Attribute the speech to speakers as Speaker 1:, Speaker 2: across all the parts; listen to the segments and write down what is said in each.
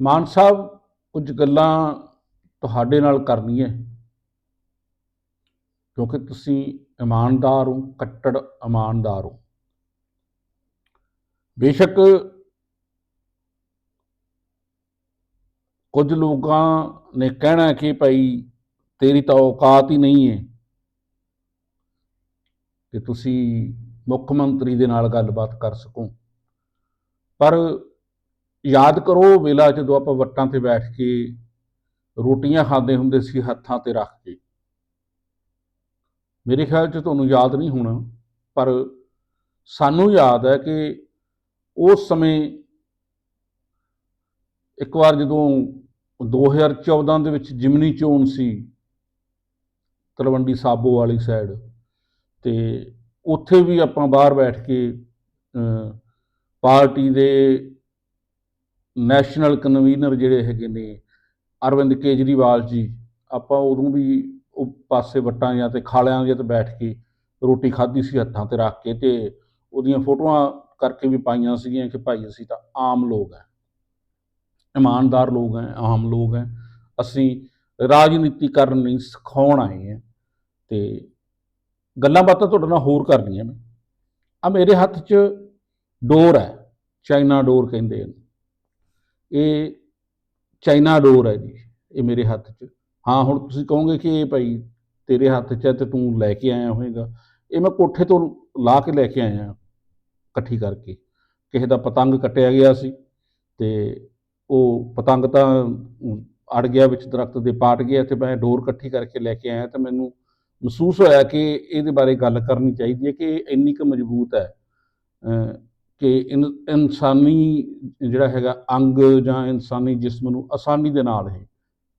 Speaker 1: ਮਾਨ ਸਾਹਿਬ, ਕੁਝ ਗੱਲਾਂ ਤੁਹਾਡੇ ਨਾਲ ਕਰਨੀਆਂ ਕਿਉਂਕਿ ਤੁਸੀਂ ਇਮਾਨਦਾਰ ਹੋ, ਕੱਟੜ ਇਮਾਨਦਾਰ ਹੋ। ਬੇਸ਼ੱਕ ਕੁਝ ਲੋਕਾਂ ਨੇ ਕਹਿਣਾ ਕਿ ਭਾਈ, ਤੇਰੀ ਤਾਂ ਔਕਾਤ ਹੀ ਨਹੀਂ ਹੈ ਕਿ ਤੁਸੀਂ ਮੁੱਖ ਮੰਤਰੀ ਦੇ ਨਾਲ ਗੱਲਬਾਤ ਕਰ ਸਕੋ। ਪਰ ਯਾਦ ਕਰੋ ਵੇਲਾ ਜਦੋਂ ਆਪਾਂ ਵੱਟਾਂ ਤੇ ਬੈਠ ਕੇ ਰੋਟੀਆਂ ਖਾਂਦੇ ਹੁੰਦੇ ਸੀ, ਹੱਥਾਂ ਤੇ ਰੱਖ ਕੇ। ਮੇਰੇ ਖਿਆਲ 'ਚ ਤੁਹਾਨੂੰ ਯਾਦ ਨਹੀਂ ਹੋਣਾ, ਪਰ ਸਾਨੂੰ ਯਾਦ ਹੈ ਕਿ ਉਸ ਸਮੇਂ ਇੱਕ ਵਾਰ ਜਦੋਂ 2014 ਦੇ ਵਿੱਚ ਜਿਮਨੀ ਚੋਣ ਸੀ ਤਲਵੰਡੀ ਸਾਬੋ ਵਾਲੀ ਸਾਈਡ ਤੇ ਉੱਥੇ ਵੀ ਆਪਾਂ ਬਾਹਰ ਬੈਠ ਕੇ ਪਾਰਟੀ ਦੇ ਨੈਸ਼ਨਲ ਕਨਵੀਨਰ ਜਿਹੜੇ ਹੈਗੇ ਨੇ, ਅਰਵਿੰਦ ਕੇਜਰੀਵਾਲ ਜੀ, ਆਪਾਂ ਉਦੋਂ ਵੀ ਉਹ ਪਾਸੇ ਵੱਟਾਂ ਜਾਂ ਤੇ ਖਾਲਿਆਂ ਜਾਂ ਤੇ ਬੈਠ ਕੇ ਰੋਟੀ ਖਾਧੀ ਸੀ ਹੱਥਾਂ ਤੇ ਰੱਖ ਕੇ ਤੇ ਉਹਦੀਆਂ ਫੋਟੋਆਂ ਕਰਕੇ ਵੀ ਪਾਈਆਂ ਸੀਗੀਆਂ ਕਿ ਭਾਈ ਅਸੀਂ ਤਾਂ ਆਮ ਲੋਕ ਹੈ ਇਮਾਨਦਾਰ ਲੋਕ ਹੈ ਆਮ ਲੋਕ ਹੈ ਅਸੀਂ ਰਾਜਨੀਤੀ ਕਰਨ ਨਹੀਂ ਸਿਖਾਉਣ ਆਏ ਹਾਂ ਤੇ ਗੱਲਾਂ ਬਾਤਾਂ ਤੁਹਾਡੇ ਨਾਲ ਹੋਰ ਕਰਨੀਆਂ ਮੈਂ ਆ ਮੇਰੇ ਹੱਥ 'ਚ ਡੋਰ ਹੈ, ਚਾਈਨਾ ਡੋਰ ਕਹਿੰਦੇ ਨੇ ਇਹ ਚਾਈਨਾ ਡੋਰ ਹੈ ਜੀ, ਇਹ ਮੇਰੇ ਹੱਥ 'ਚ। ਹਾਂ, ਹੁਣ ਤੁਸੀਂ ਕਹੋਗੇ ਕਿ ਇਹ ਭਾਈ ਤੇਰੇ ਹੱਥ 'ਚ ਹੈ ਤੇ ਤੂੰ ਲੈ ਕੇ ਆਇਆ ਹੋਵੇਗਾ ਇਹ ਮੈਂ ਕੋਠੇ ਤੋਂ ਲਾ ਕੇ ਲੈ ਕੇ ਆਇਆ ਇਕੱਠੀ ਕਰਕੇ। ਕਿਸੇ ਦਾ ਪਤੰਗ ਕੱਟਿਆ ਗਿਆ ਸੀ ਤੇ ਉਹ ਪਤੰਗ ਤਾਂ ਅੜ ਗਿਆ, ਵਿੱਚ ਦਰਖਤ ਦੇ ਪਾਟ ਗਿਆ ਤੇ ਮੈਂ ਡੋਰ ਇਕੱਠੀ ਕਰਕੇ ਲੈ ਕੇ ਆਇਆ ਤੇ ਮੈਨੂੰ ਮਹਿਸੂਸ ਹੋਇਆ ਕਿ ਇਹਦੇ ਬਾਰੇ ਗੱਲ ਕਰਨੀ ਚਾਹੀਦੀ ਹੈ ਕਿ ਇਹ ਇੰਨੀ ਕੁ ਮਜ਼ਬੂਤ ਹੈ। ਕਿ ਇਨ- ਇਨਸਾਨੀ ਜਿਹੜਾ ਹੈਗਾ ਅੰਗ ਜਾਂ ਇਨਸਾਨੀ ਜਿਸਮ ਨੂੰ ਆਸਾਨੀ ਦੇ ਨਾਲ ਇਹ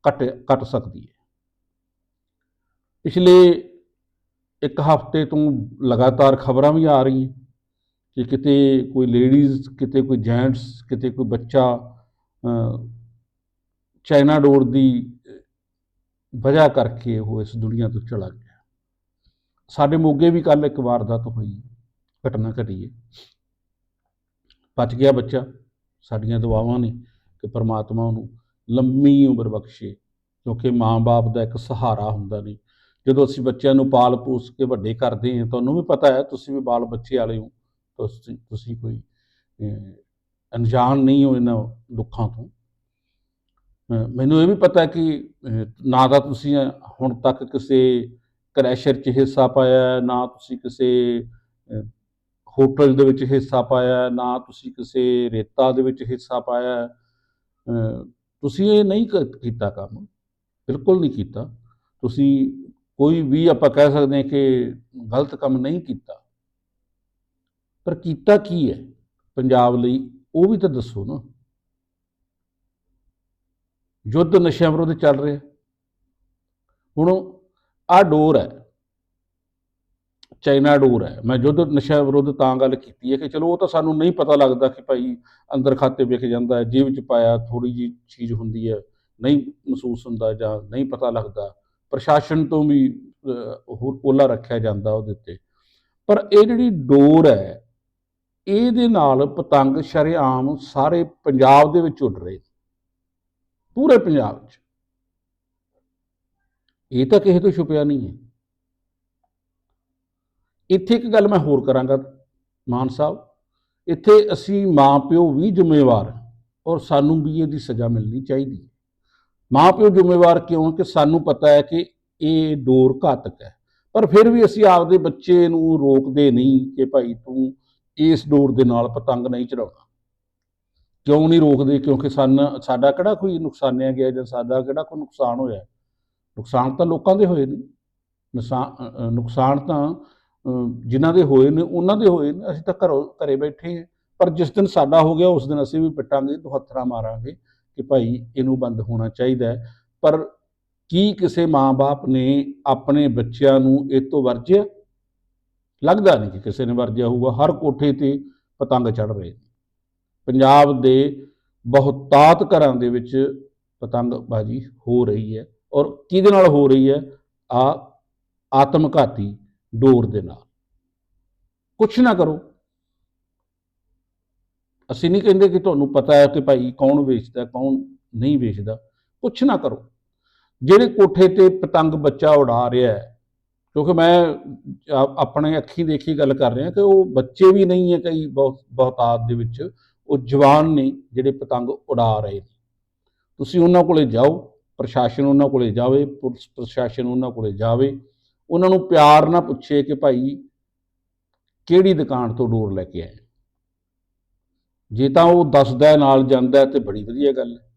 Speaker 1: ਕੱਟ ਕੱਟ ਸਕਦੀ ਹੈ। ਪਿਛਲੇ ਇੱਕ ਹਫ਼ਤੇ ਤੋਂ ਲਗਾਤਾਰ ਖਬਰਾਂ ਵੀ ਆ ਰਹੀਆਂ ਕਿ ਕਿਤੇ ਕੋਈ ਲੇਡੀਜ਼ ਕਿਤੇ ਕੋਈ ਜੈਂਟਸ ਕਿਤੇ ਕੋਈ ਬੱਚਾ ਅ, ਚਾਈਨਾ ਡੋਰ ਦੀ ਵਜ੍ਹਾ ਕਰਕੇ ਉਹ ਇਸ ਦੁਨੀਆ ਤੋਂ ਚਲਾ ਗਿਆ। ਸਾਡੇ ਮੋਗੇ ਵੀ ਕੱਲ ਇੱਕ ਵਾਰਦਾਤ ਹੋਈ ਘਟਨਾ ਘਟੀ ਹੈ। ਬਚ ਗਿਆ ਬੱਚਾ, ਸਾਡੀਆਂ ਦੁਆਵਾਂ ਨੇ ਕਿ ਪਰਮਾਤਮਾ ਉਹਨੂੰ ਲੰਮੀ ਉਮਰ ਬਖਸ਼ੇ, ਕਿਉਂਕਿ ਮਾਂ-ਬਾਪ ਦਾ ਇੱਕ ਸਹਾਰਾ ਹੁੰਦਾ ਨਹੀਂ। ਜਦੋਂ ਅਸੀਂ ਬੱਚਿਆਂ ਨੂੰ ਪਾਲ ਪੋਸ ਕੇ ਵੱਡੇ ਕਰਦੇ ਹਾਂ ਤੁਹਾਨੂੰ ਵੀ ਪਤਾ ਹੈ, ਤੁਸੀਂ ਵੀ ਬਾਲ ਬੱਚੇ ਵਾਲੇ ਹੋ ਤੁਸੀਂ ਤੁਸੀਂ ਕੋਈ ਅਣਜਾਣ ਨਹੀਂ ਹੋ ਇਹਨਾਂ ਦੁੱਖਾਂ ਤੋਂ। ਮੈਨੂੰ ਇਹ ਵੀ ਪਤਾ ਕਿ ਨਾ ਤਾਂ ਤੁਸੀਂ ਹੁਣ ਤੱਕ ਕਿਸੇ ਕ੍ਰੈਸ਼ਰ 'ਚ ਹਿੱਸਾ ਪਾਇਆ, ਨਾ ਤੁਸੀਂ ਕਿਸੇ ਹੋਟਲ ਦੇ ਵਿੱਚ ਹਿੱਸਾ ਪਾਇਆ ਨਾ ਤੁਸੀਂ ਕਿਸੇ ਰੇਤਾ ਦੇ ਵਿੱਚ ਹਿੱਸਾ ਪਾਇਆ ਤੁਸੀਂ ਇਹ ਨਹੀਂ ਕੀਤਾ ਕੰਮ, ਬਿਲਕੁਲ ਨਹੀਂ ਕੀਤਾ। ਤੁਸੀਂ ਕੋਈ ਵੀ ਆਪਾਂ ਕਹਿ ਸਕਦੇ ਹਾਂ ਕਿ ਗਲਤ ਕੰਮ ਨਹੀਂ ਕੀਤਾ। ਪਰ ਕੀਤਾ ਕੀ ਹੈ? ਪੰਜਾਬ ਲਈ ਉਹ ਵੀ ਤਾਂ ਦੱਸੋ ਨਾ। ਯੁੱਧ ਨਸ਼ਿਆਂ ਵਿਰੁੱਧ ਚੱਲ ਰਿਹਾ। ਹੁਣ ਆ ਡੋਰ ਹੈ। ਚਾਈਨਾ ਡੋਰ ਹੈ। ਮੈਂ ਯੁੱਧ ਨਸ਼ਿਆਂ ਵਿਰੁੱਧ ਤਾਂ ਗੱਲ ਕੀਤੀ ਹੈ ਕਿ ਚਲੋ ਉਹ ਤਾਂ ਸਾਨੂੰ ਨਹੀਂ ਪਤਾ ਲੱਗਦਾ ਕਿ ਭਾਈ ਅੰਦਰ ਖਾਤੇ ਵਿਕ ਜਾਂਦਾ ਹੈ, ਜੇਬ 'ਚ ਪਾਇਆ ਥੋੜੀ ਜੀ ਚੀਜ਼ ਹੁੰਦੀ ਹੈ, ਨਹੀਂ ਮਹਿਸੂਸ ਹੁੰਦਾ ਜਾਂ ਨਹੀਂ ਪਤਾ ਲੱਗਦਾ। ਪ੍ਰਸ਼ਾਸਨ ਤੋਂ ਵੀ ਹੋਰ ਉਹ ਰੱਖਿਆ ਜਾਂਦਾ ਉਹਦੇ ਉੱਤੇ। ਪਰ ਇਹ ਜਿਹੜੀ ਡੋਰ ਹੈ, ਇਹਦੇ ਨਾਲ ਪਤੰਗ ਸ਼ਰੇਆਮ ਸਾਰੇ ਪੰਜਾਬ ਦੇ ਵਿੱਚ ਉੱਡ ਰਹੇ ਪੂਰੇ ਪੰਜਾਬ 'ਚ। ਇਹ ਤਾਂ ਕਿਸੇ ਤੋਂ ਛੁਪਿਆ ਨਹੀਂ ਹੈ। ਇੱਥੇ ਇੱਕ ਗੱਲ ਮੈਂ ਹੋਰ ਕਰਾਂਗਾ, ਮਾਨ ਸਾਹਿਬ। ਇੱਥੇ ਅਸੀਂ ਮਾਂ ਪਿਓ ਵੀ ਜ਼ਿੰਮੇਵਾਰ ਔਰ ਸਾਨੂੰ ਵੀ ਇਹਦੀ ਸਜ਼ਾ ਮਿਲਣੀ ਚਾਹੀਦੀ ਹੈ। ਮਾਂ ਪਿਓ ਜ਼ਿੰਮੇਵਾਰ ਕਿਉਂ ਕਿ ਸਾਨੂੰ ਪਤਾ ਹੈ ਕਿ ਇਹ ਡੋਰ ਘਾਤਕ ਹੈ। ਪਰ ਫਿਰ ਵੀ ਅਸੀਂ ਆਪਦੇ ਬੱਚੇ ਨੂੰ ਰੋਕਦੇ ਨਹੀਂ ਕਿ ਭਾਈ ਤੂੰ ਇਸ ਡੋਰ ਦੇ ਨਾਲ ਪਤੰਗ ਨਹੀਂ ਚੜਾਉਣਾ। ਕਿਉਂ ਨਹੀਂ ਰੋਕਦੇ? ਕਿਉਂਕਿ ਸਾਨੂੰ, ਸਾਡਾ ਕਿਹੜਾ ਕੋਈ ਨੁਕਸਾਨਿਆ ਗਿਆ ਜਾਂ ਸਾਡਾ ਕਿਹੜਾ ਕੋਈ ਨੁਕਸਾਨ ਹੋਇਆ? ਨੁਕਸਾਨ ਤਾਂ ਲੋਕਾਂ ਦੇ ਹੋਏ ਨੇ। ਨੁਕਸਾਨ ਨੁਕਸਾਨ ਤਾਂ ਜਿਨ੍ਹਾਂ ਦੇ ਹੋਏ ਨੇ, ਉਹਨਾਂ ਦੇ ਹੋਏ ਨੇ, ਅਸੀਂ ਤਾਂ ਘਰੋਂ ਘਰੇ ਬੈਠੇ ਹਾਂ। ਪਰ ਜਿਸ ਦਿਨ ਸਾਡਾ ਹੋ ਗਿਆ, ਉਸ ਦਿਨ ਅਸੀਂ ਵੀ ਪਿੱਟਾਂਗੇ ਦੁਹੱਥਰਾਂ ਮਾਰਾਂਗੇ ਕਿ ਭਾਈ ਇਹਨੂੰ ਬੰਦ ਹੋਣਾ ਚਾਹੀਦਾ ਹੈ। ਪਰ ਕੀ ਕਿਸੇ ਮਾਂ-ਬਾਪ ਨੇ ਆਪਣੇ ਬੱਚਿਆਂ ਨੂੰ ਇਹ ਤੋਂ ਵਰਜਿਆ? ਲੱਗਦਾ ਨਹੀਂ ਕਿ ਕਿਸੇ ਨੇ ਵਰਜਿਆ ਹੋਊਗਾ। ਹਰ ਕੋਠੇ ਤੇ ਪਤੰਗ ਚੜ ਰਹੇ ਪੰਜਾਬ ਦੇ ਬਹੁਤਾਤ ਘਰਾਂ ਦੇ ਵਿੱਚ ਪਤੰਗਬਾਜ਼ੀ ਹੋ ਰਹੀ ਹੈ। ਔਰ ਕਿਹਦੇ ਨਾਲ ਹੋ ਰਹੀ ਹੈ? ਆ ਆਤਮਘਾਤੀ ਡੋਰ ਦੇ ਨਾਲ। ਕੁਛ ਨਾ ਕਰੋ। ਅਸੀਂ ਨਹੀਂ ਕਹਿੰਦੇ ਕਿ ਤੁਹਾਨੂੰ ਪਤਾ ਹੈ ਕਿ ਭਾਈ ਕੌਣ ਵੇਚਦਾ, ਕੌਣ ਨਹੀਂ ਵੇਚਦਾ। ਕੁਛ ਨਾ ਕਰੋ। ਜਿਹੜੇ ਕੋਠੇ ਤੇ ਪਤੰਗ ਬੱਚਾ ਉਡਾ ਰਿਹਾ ਹੈ, ਕਿਉਂਕਿ ਮੈਂ ਆਪਣੇ ਅੱਖੀ ਦੇਖੀ ਗੱਲ ਕਰ ਰਿਹਾ ਕਿ ਉਹ ਬੱਚੇ ਵੀ ਨਹੀਂ ਹੈ ਕਈ ਬਹੁਤ ਬਹੁਤਾਤ ਦੇ ਵਿੱਚ। ਉਹ ਜਵਾਨ ਨੇ ਜਿਹੜੇ ਪਤੰਗ ਉਡਾ ਰਹੇ ਨੇ। ਤੁਸੀਂ ਉਹਨਾਂ ਕੋਲੇ ਜਾਓ, ਪ੍ਰਸ਼ਾਸਨ ਉਹਨਾਂ ਕੋਲੇ ਜਾਵੇ, ਪੁਲਿਸ ਪ੍ਰਸ਼ਾਸਨ ਉਹਨਾਂ ਕੋਲੇ ਜਾਵੇ। ਉਹਨਾਂ ਨੂੰ ਪਿਆਰ ਨਾਲ ਪੁੱਛੇ ਕਿ ਭਾਈ ਕਿਹੜੀ ਦੁਕਾਨ ਤੋਂ ਡੋਰ ਲੈ ਕੇ ਆਏ? ਜੇ ਤਾਂ ਉਹ ਦੱਸਦਾ ਹੈ, ਨਾਲ ਜਾਂਦਾ ਹੈ ਤੇ ਬੜੀ ਵਧੀਆ ਗੱਲ ਹੈ।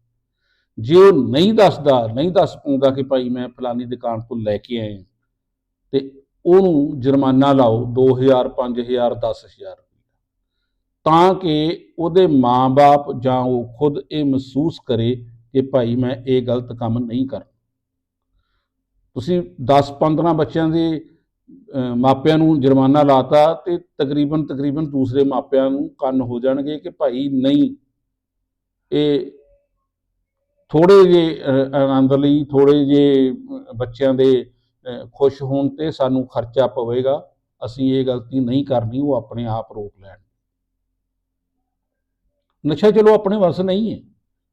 Speaker 1: ਜੇ ਉਹ ਨਹੀਂ ਦੱਸਦਾ ਨਹੀਂ ਦੱਸ ਪਾਉਂਦਾ ਕਿ ਭਾਈ ਮੈਂ ਫਲਾਨੀ ਦੁਕਾਨ ਤੋਂ ਲੈ ਕੇ ਆਇਆ ਤੇ ਉਹਨੂੰ ਜੁਰਮਾਨਾ ਲਾਓ 2000 5000 10000 ਤਾਂ ਕਿ ਉਹਦੇ ਮਾਂ-ਬਾਪ ਜਾਂ ਉਹ ਖੁਦ ਇਹ ਮਹਿਸੂਸ ਕਰੇ ਕਿ ਭਾਈ ਮੈਂ ਇਹ ਗਲਤ ਕੰਮ ਨਹੀਂ ਕਰ ਤੁਸੀਂ 10-15 ਬੱਚਿਆਂ ਦੇ ਮਾਪਿਆਂ ਨੂੰ ਜੁਰਮਾਨਾ ਲਾਤਾ ਤੇ ਤਕਰੀਬਨ ਤਕਰੀਬਨ ਦੂਸਰੇ ਮਾਪਿਆਂ ਨੂੰ ਕੰਨ ਹੋ ਜਾਣਗੇ ਕਿ ਭਾਈ ਨਹੀਂ, ਇਹ ਥੋੜੇ ਜੇ ਆਨੰਦ ਲਈ ਥੋੜੇ ਜੇ ਬੱਚਿਆਂ ਦੇ ਖੁਸ਼ ਹੋਣ ਤੇ ਸਾਨੂੰ ਖਰਚਾ ਪਵੇਗਾ। ਅਸੀਂ ਇਹ ਗਲਤੀ ਨਹੀਂ ਕਰਨੀ, ਉਹ ਆਪਣੇ ਆਪ ਰੋਕ ਲੈਣ। ਨਸ਼ਾ ਚਲੋ ਆਪਣੇ ਵੱਸ ਨਹੀਂ ਹੈ।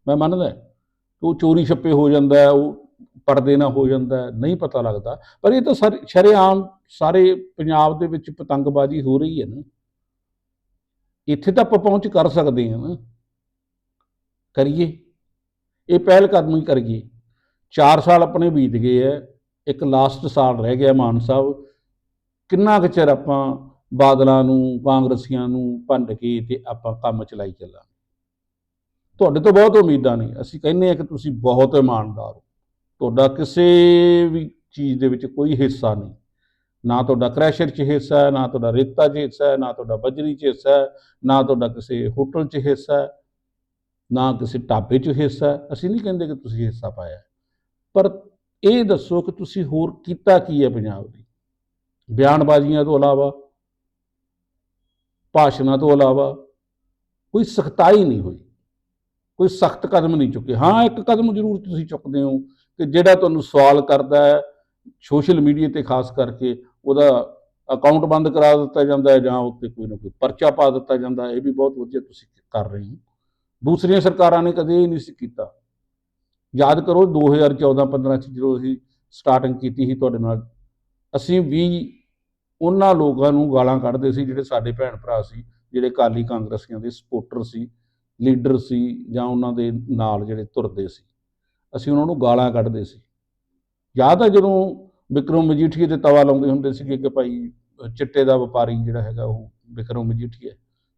Speaker 1: ਮੈਂ ਮੰਨਦਾ ਕਿ ਉਹ ਚੋਰੀ ਛੱਪੇ ਹੋ ਜਾਂਦਾ ਉਹ ਪਰਦੇ ਨਾਲ ਹੋ ਜਾਂਦਾ, ਨਹੀਂ ਪਤਾ ਲੱਗਦਾ। ਪਰ ਇਹ ਤਾਂ ਸਰ, ਸ਼ਰੇਆਮ ਸਾਰੇ ਪੰਜਾਬ ਦੇ ਵਿੱਚ ਪਤੰਗਬਾਜ਼ੀ ਹੋ ਰਹੀ ਹੈ ਨਾ। ਇੱਥੇ ਤਾਂ ਆਪਾਂ ਪਹੁੰਚ ਕਰ ਸਕਦੇ ਹਾਂ ਨਾ। ਕਰੀਏ। ਇਹ ਪਹਿਲ ਕਦਮੀ ਕਰੀਏ। 4 ਸਾਲ ਆਪਣੇ ਬੀਤ ਗਏ ਹੈ। ਇੱਕ ਲਾਸਟ ਸਾਲ ਰਹਿ ਗਿਆ ਮਾਨ ਸਾਹਿਬ। ਕਿੰਨਾ ਕੁ ਚਿਰ ਆਪਾਂ ਬਾਦਲਾਂ ਨੂੰ, ਕਾਂਗਰਸੀਆਂ ਨੂੰ ਭੰਡ ਕੇ ਤੇ ਆਪਾਂ ਕੰਮ ਚਲਾਈ ਚੱਲਾਂਗੇ। ਤੁਹਾਡੇ ਤੋਂ ਬਹੁਤ ਉਮੀਦਾਂ ਨੇ। ਅਸੀਂ ਕਹਿੰਦੇ ਆ ਕਿ ਤੁਸੀਂ ਬਹੁਤ ਇਮਾਨਦਾਰ ਹੋ। ਤੁਹਾਡਾ ਕਿਸੇ ਵੀ ਚੀਜ਼ ਦੇ ਵਿੱਚ ਕੋਈ ਹਿੱਸਾ ਨਹੀਂ। ਨਾ ਤੁਹਾਡਾ ਕ੍ਰੈਸ਼ਰ 'ਚ ਹਿੱਸਾ ਹੈ, ਨਾ ਤੁਹਾਡਾ ਰੇਤਾ 'ਚ ਹਿੱਸਾ ਹੈ, ਨਾ ਤੁਹਾਡਾ ਬਜਰੀ 'ਚ ਹਿੱਸਾ ਹੈ, ਨਾ ਤੁਹਾਡਾ ਕਿਸੇ ਹੋਟਲ 'ਚ ਹਿੱਸਾ ਹੈ, ਨਾ ਕਿਸੇ ਢਾਬੇ 'ਚ ਹਿੱਸਾ ਹੈ। ਅਸੀਂ ਨਹੀਂ ਕਹਿੰਦੇ ਕਿ ਤੁਸੀਂ ਹਿੱਸਾ ਪਾਇਆ। ਪਰ ਇਹ ਦੱਸੋ ਕਿ ਤੁਸੀਂ ਹੋਰ ਕੀਤਾ ਕੀ ਹੈ ਪੰਜਾਬ ਲਈ ਬਿਆਨਬਾਜ਼ੀਆਂ ਤੋਂ ਇਲਾਵਾ, ਭਾਸ਼ਣਾਂ ਤੋਂ ਇਲਾਵਾ ਕੋਈ ਸਖਤਾਈ ਨਹੀਂ ਹੋਈ। ਕੋਈ ਸਖਤ ਕਦਮ ਨਹੀਂ ਚੁੱਕੇ। ਹਾਂ, ਇੱਕ ਕਦਮ ਜ਼ਰੂਰ ਤੁਸੀਂ ਚੁੱਕਦੇ ਹੋ। ਕਿ ਜਿਹੜਾ ਤੁਹਾਨੂੰ ਸਵਾਲ ਕਰਦਾ ਹੈ, ਸੋਸ਼ਲ ਮੀਡੀਆ ਤੇ ਖਾਸ ਕਰਕੇ ਉਹਦਾ ਅਕਾਊਂਟ ਬੰਦ ਕਰਾ ਦਿੱਤਾ ਜਾਂਦਾ ਹੈ ਜਾਂ ਉੱਤੇ ਕੋਈ ਨਾ ਕੋਈ ਪਰਚਾ ਪਾ ਦਿੱਤਾ ਜਾਂਦਾ ਹੈ, ਇਹ ਵੀ ਬਹੁਤ ਵਧੀਆ ਤੁਸੀਂ ਕਰ ਰਹੇ ਹੋ। ਦੂਸਰੀਆਂ ਸਰਕਾਰਾਂ ਨੇ ਕਦੇ ਇਹ ਨਹੀਂ ਸੀ ਕੀਤਾ। ਯਾਦ ਕਰੋ 2014-15 ਚ ਜਦੋਂ ਅਸੀਂ ਸਟਾਰਟਿੰਗ ਕੀਤੀ ਸੀ ਤੁਹਾਡੇ ਨਾਲ, ਅਸੀਂ ਵੀ ਉਹਨਾਂ ਲੋਕਾਂ ਨੂੰ ਗਾਲਾਂ ਕੱਢਦੇ ਸੀ ਜਿਹੜੇ ਸਾਡੇ ਭੈਣ ਭਰਾ ਸੀ, ਜਿਹੜੇ ਕਾਲੀ ਕਾਂਗਰਸੀਆਂ ਦੇ ਸਪੋਰਟਰ ਸੀ ਲੀਡਰ ਸੀ ਜਾਂ ਉਹਨਾਂ ਦੇ ਨਾਲ ਜਿਹੜੇ ਤੁਰਦੇ ਸੀ। ਅਸੀਂ ਉਹਨਾਂ ਨੂੰ ਗਾਲਾਂ ਕੱਢਦੇ ਸੀ। ਯਾਦ ਹੈ ਜਦੋਂ ਵਿਕਰਮ ਮਜੀਠੀਏ ਤੇ ਤਵਾ ਲਾਉਂਦੇ ਹੁੰਦੇ ਸੀਗੇ ਕਿ ਭਾਈ ਚਿੱਟੇ ਦਾ ਵਪਾਰੀ ਜਿਹੜਾ ਹੈਗਾ ਉਹ ਵਿਕਰਮ ਮਜੀਠੀਆ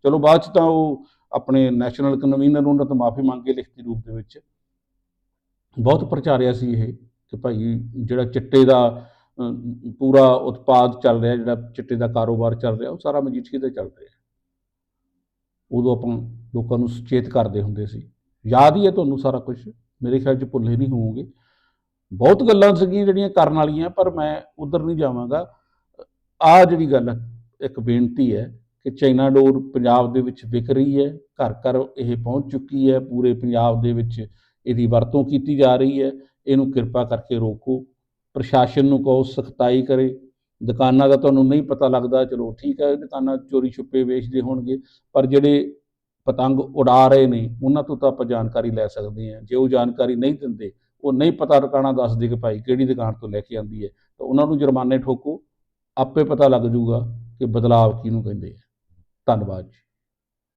Speaker 1: ਚਲੋ ਬਾਅਦ ਚ ਤਾਂ ਉਹ ਆਪਣੇ ਨੈਸ਼ਨਲ ਕਨਵੀਨਰ ਉਹਨਾਂ ਤੋਂ ਮਾਫੀ ਮੰਗ ਕੇ ਲਿਖਤੀ ਰੂਪ ਦੇ ਵਿੱਚ। ਬਹੁਤ ਪ੍ਰਚਾਰਿਆ ਸੀ ਇਹ ਕਿ ਭਾਈ ਜਿਹੜਾ ਚਿੱਟੇ ਦਾ ਪੂਰਾ ਉਤਪਾਦ ਚੱਲ ਰਿਹਾ, ਜਿਹੜਾ ਚਿੱਟੇ ਦਾ ਕਾਰੋਬਾਰ ਚੱਲ ਰਿਹਾ, ਉਹ ਸਾਰਾ ਮਜੀਠੀਏ ਤੇ ਚੱਲ ਰਿਹਾ। ਉਦੋਂ ਆਪਾਂ ਲੋਕਾਂ ਨੂੰ ਸੁਚੇਤ ਕਰਦੇ ਹੁੰਦੇ ਸੀ। ਯਾਦ ਹੀ ਹੈ ਤੁਹਾਨੂੰ ਸਾਰਾ ਕੁਝ ਮੇਰੇ ਖਿਆਲ 'ਚ ਭੁੱਲੇ ਨਹੀਂ ਹੋਵੋਗੇ। ਬਹੁਤ ਗੱਲਾਂ ਸੀਗੀਆਂ ਜਿਹੜੀਆਂ ਕਰਨ ਵਾਲੀਆਂ, ਪਰ ਮੈਂ ਉਧਰ ਨਹੀਂ ਜਾਵਾਂਗਾ। ਆ ਜਿਹੜੀ ਗੱਲ ਇੱਕ ਬੇਨਤੀ ਹੈ ਕਿ ਚਾਈਨਾ ਡੋਰ ਪੰਜਾਬ ਦੇ ਵਿੱਚ ਵਿਕ ਰਹੀ ਹੈ, ਘਰ ਘਰ ਇਹ ਪਹੁੰਚ ਚੁੱਕੀ ਹੈ, ਪੂਰੇ ਪੰਜਾਬ ਦੇ ਵਿੱਚ ਇਹਦੀ ਵਰਤੋਂ ਕੀਤੀ ਜਾ ਰਹੀ ਹੈ। ਇਹਨੂੰ ਕਿਰਪਾ ਕਰਕੇ ਰੋਕੋ। ਪ੍ਰਸ਼ਾਸਨ ਨੂੰ ਕਹੋ, ਸਖਤਾਈ ਕਰੇ। ਦੁਕਾਨਾਂ ਦਾ ਤੁਹਾਨੂੰ ਨਹੀਂ ਪਤਾ ਲੱਗਦਾ, ਚਲੋ ਠੀਕ ਹੈ, ਦੁਕਾਨਾਂ ਚੋਰੀ ਛੁਪੇ ਵੇਚਦੇ ਹੋਣਗੇ, ਪਰ ਜਿਹੜੇ ਪਤੰਗ ਉਡਾ ਰਹੇ ਨੇ, ਉਹਨਾਂ ਤੋਂ ਤਾਂ ਆਪਾਂ ਜਾਣਕਾਰੀ ਲੈ ਸਕਦੇ ਹਾਂ। ਜੇ ਉਹ ਜਾਣਕਾਰੀ ਨਹੀਂ ਦਿੰਦੇ, ਉਹ ਨਹੀਂ ਪਤਾ ਟਿਕਾਣਾ ਦੱਸਦੇ ਕਿ ਭਾਈ ਕਿਹੜੀ ਦੁਕਾਨ ਤੋਂ ਲੈ ਕੇ ਆਂਦੀ ਹੈ, ਤਾਂ ਉਹਨਾਂ ਨੂੰ ਜੁਰਮਾਨੇ ਠੋਕੋ, ਆਪੇ ਪਤਾ ਲੱਗ ਜੂਗਾ ਕਿ ਬਦਲਾਵ ਕਿਹਨੂੰ ਕਹਿੰਦੇ ਆ। ਧੰਨਵਾਦ ਜੀ।